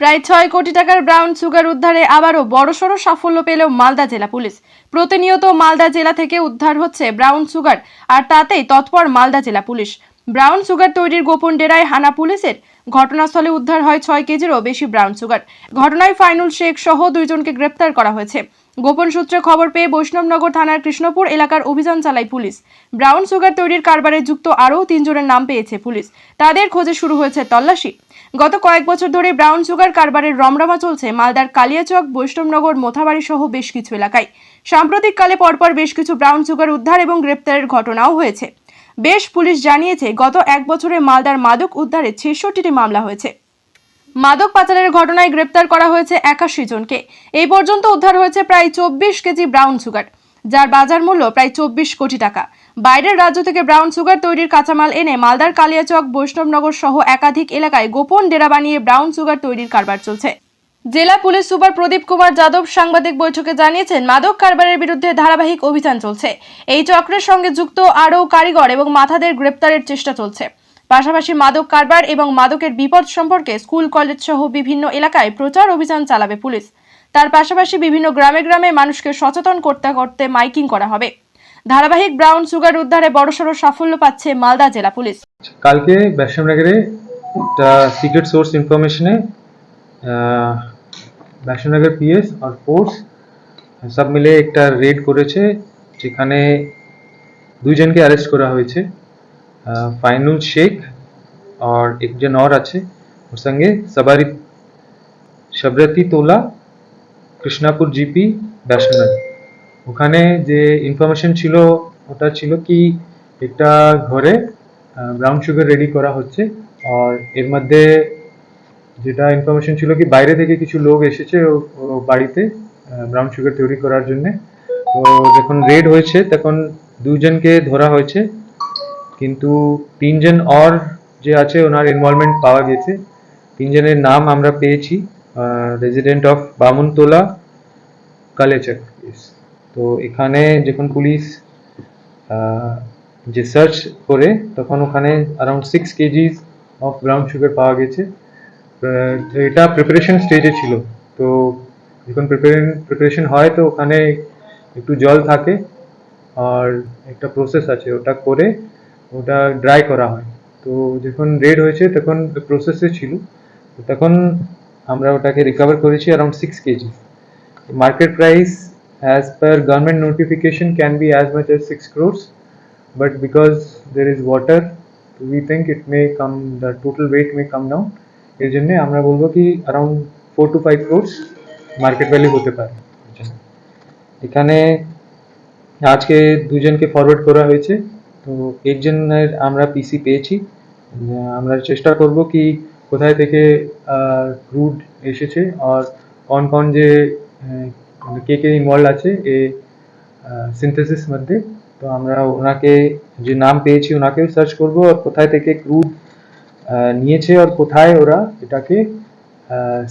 প্রায় ছয় কোটি টাকার ব্রাউন সুগার উদ্ধারে আবারও বড়সড় সাফল্য পেল মালদা জেলা পুলিশ। প্রতিনিয়ত মালদা জেলা থেকে উদ্ধার হচ্ছে ব্রাউন সুগার, আর তাতেই তৎপর মালদা জেলা পুলিশ। ব্রাউন সুগার তৈরির গোপন ডেরায় হানা পুলিশের ঘটনাস্থলে উদ্ধার হয় ছয় কেজিরও বেশি ব্রাউন সুগার। ঘটনায় ফাইনুল শেখ সহ দুইজনকে গ্রেপ্তার করা হয়েছে। গোপন সূত্রে খবর পেয়ে বৈষ্ণবনগর থানার কৃষ্ণপুর এলাকার অভিযান চালায় পুলিশ। ব্রাউন সুগার তৈরির কারবারে যুক্ত আরও তিনজনের নাম পেয়েছে পুলিশ। তাদের খোঁজে শুরু হয়েছে তল্লাশি। গত কয়েক বছর ধরে ব্রাউন সুগার কারবারের রমরমা চলছে মালদার কালিয়াচক, বৈষ্ণবনগর, মোথাবাড়ি সহ বেশ কিছু এলাকায়। সাম্প্রতিককালে পরপর বেশ কিছু ব্রাউন সুগার উদ্ধার এবং গ্রেপ্তারের ঘটনাও হয়েছে। বেশ পুলিশ জানিয়েছে, গত এক বছরে মালদার মাদক উদ্ধারে ছেষট্টিটি মামলা হয়েছে। মাদক পাচারের ঘটনায় গ্রেপ্তার করা হয়েছে একাশি জনকে। এই পর্যন্ত উদ্ধার হয়েছে প্রায় চব্বিশ কেজি ব্রাউন সুগার। যার বাজার মূল্য প্রায় চব্বিশ কোটি টাকা। বাইরের রাজ্য থেকে ব্রাউন সুগার তৈরির কাঁচামাল এনে মালদার কালিয়াচক, বৈষ্ণবনগর সহ একাধিক এলাকায় গোপন ডেরা বানিয়ে ব্রাউন সুগার তৈরির কারবার চলছে। জেলা পুলিশ সুপার প্রদীপ কুমার যাদব সাংবাদিক বৈঠকে জানিয়েছেন, মাদক কারবারের বিরুদ্ধে ধারাবাহিক অভিযান চলছে। এই চক্রের সঙ্গে যুক্ত আরও কারিগর এবং মাথাদের গ্রেপ্তারের চেষ্টা চলছে। পাশাপাশি মাদক কারবার এবং মাদকের বিপদ সম্পর্কে স্কুল, কলেজ সহ বিভিন্ন এলাকায় প্রচার অভিযান চালাবে পুলিশ। তার পাশাপাশি বিভিন্ন গ্রামে গ্রামে মানুষকে সচেতন করতে করতে মাইকিং করা হবে। ধারাবাহিক ব্রাউন সুগার উদ্ধারে বড়সড় সাফল্য পাচ্ছে মালদা জেলা পুলিশ। কালকে বৈষ্ণবনগরে একটা সিক্রেট সোর্স ইনফরমেশনে বৈষ্ণবনগর পিএস আর ফোর্স সব মিলে একটা রেড করেছে, যেখানে দুইজনকে অ্যারেস্ট করা হয়েছে ফাইনুল শেখ আর একজন और আছে, ওর সঙ্গে সবারি শবরতি তোলা কৃষ্ণাপুর জিপি বৈষ্ণবনগর ওখানে যে ইনফরমেশন ছিল, ওটা ছিল কি একটা ঘরে ব্রাউন সুগার রেডি করা হচ্ছে। আর এর মধ্যে যেটা ইনফরমেশন ছিল কি, বাইরে থেকে কিছু লোক এসেছে ও বাড়িতে ব্রাউন সুগার তৈরি করার জন্য। তো যখন রেড হয়েছে, তখন দুজনকে ধরা হয়েছে। কিন্তু তিনজন অর যে আছে, ওনার ইনভলভমেন্ট পাওয়া গেছে। তিনজনের নাম আমরা পেয়েছি। রেজিডেন্ট অফ বামুনতলা, কালেচক তো এখানে যখন পুলিশ যে সার্চ করে, তখন ওখানে around six kgs of brown sugar পাওয়া গেছে। এটা প্রিপারেশন স্টেজে ছিল। তো যখন প্রিপারেশন হয় তো ওখানে একটু জল থাকে আর একটা প্রসেস আছে, ওটা করে ওটা ড্রাই করা হয়। তো যখন রেড হয়েছে, তখন প্রসেসে ছিল। তখন আমরা ওটাকে রিকভার করেছি around six kg market price as per government notification can be as much as 6 crores but because there is water we think it may come the total weight may come down এর জন্য আমরা বলবো কি around four to five crores market value হতে পারে এর জন্য। এখানে আজকে দুজনকে ফরওয়ার্ড করা হয়েছে তো একজনের আমরা পিসি পেয়েছি আহ, আমরা চেষ্টা করব কি কোথায় থেকে ক্রুড এসেছে আর কোন কোন যে আহ, কে কে ইনভলভ আছে এ সিনথেসিস মধ্যে। তো আমরা ওনাকে যে নাম পেয়েছি ওনাকেও সার্চ করব আর কোথায় থেকে ক্রুড নিয়েছে আর কোথায় ওরা এটাকে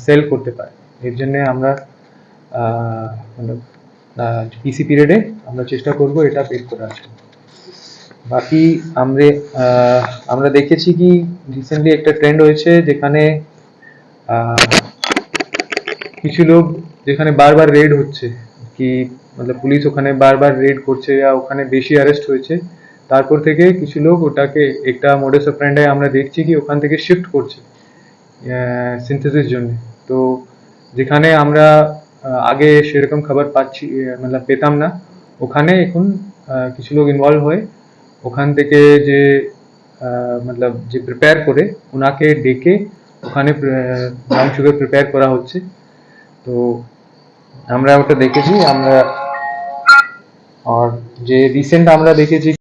সেল করতে পারে। এর জন্যে আমরা পিসি পিরিয়ডে আমরা চেষ্টা করব এটা বের করার জন্য। বাকি আমরা আমরা দেখেছি কি রিসেন্টলি একটা ট্রেন্ড হয়েছে যেখানে কিছু লোক যেখানে বারবার রেড হচ্ছে, কি মানে পুলিশ ওখানে বারবার রেড করছে বা ওখানে বেশি অ্যারেস্ট হয়েছে। তারপর থেকে কিছু লোক ওটাকে একটা মোডেস অফ্রেন্ডায় আমরা দেখছি কি ওখান থেকে শিফট করছে সিনথেসিস জন্য। তো যেখানে আমরা আগে সেরকম খবর পাচ্ছি মানে পেতাম না, ওখানে এখন কিছু লোক ইনভলভ হয়ে। ওখান থেকে যে মতলব যে প্রিপেয়ার করে ওনাকে ডেকে ওখানে ব্রাউন সুগার প্রিপেয়ার করা হচ্ছে। তো আমরা ওটা দেখেছি, আমরা, আর যে রিসেন্ট আমরা দেখেছি